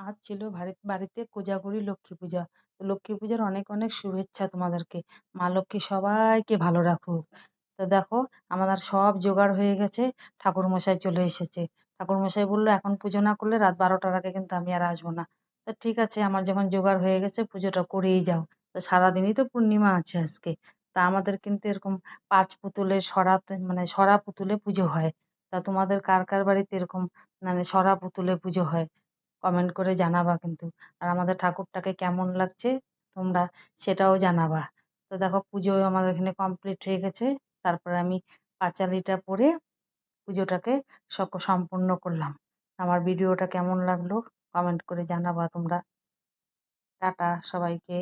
আজ ছিল বাড়ি বাড়িতে কোজাগরি লক্ষ্মী পূজা। লক্ষ্মী পূজার অনেক অনেক শুভেচ্ছা তোমাদেরকে। মা লক্ষ্মী সবাইকে ভালো রাখুক। তো দেখো আমাদের সব জোগাড় হয়ে গেছে ঠাকুর মশাই চলে এসেছে। ঠাকুর মশাই বলল, এখন পুজো না করলে রাত বারোটার আগে কিন্তু আমি আর আসব না। তা ঠিক আছে, আমার যখন জোগাড় হয়ে গেছে, পুজোটা করেই যাও। তো সারাদিনই তো পূর্ণিমা আছে আজকে। তা আমাদের কিন্তু এরকম পাঁচ পুতুলে সরাতে মানে সরা পুতুলে পুজো হয়। তা তোমাদের কার কার বাড়িতে এরকম মানে সরা পুতুলে পুজো হয়? কমেন্ট করে জানাবা কিন্তু। আর আমাদের ঠাকুরটাকে কেমন লাগছে, তোমরা সেটাও জানাবা। তো দেখো, পুজো আমাদের এখানে কমপ্লিট হয়ে গেছে। তারপরে আমি পাঁচালিটা পরে পুজোটাকে সক, সম্পূর্ণ করলাম। আমার ভিডিওটা কেমন লাগল কমেন্ট করে জানাবা তোমরা। টাটা সবাইকে।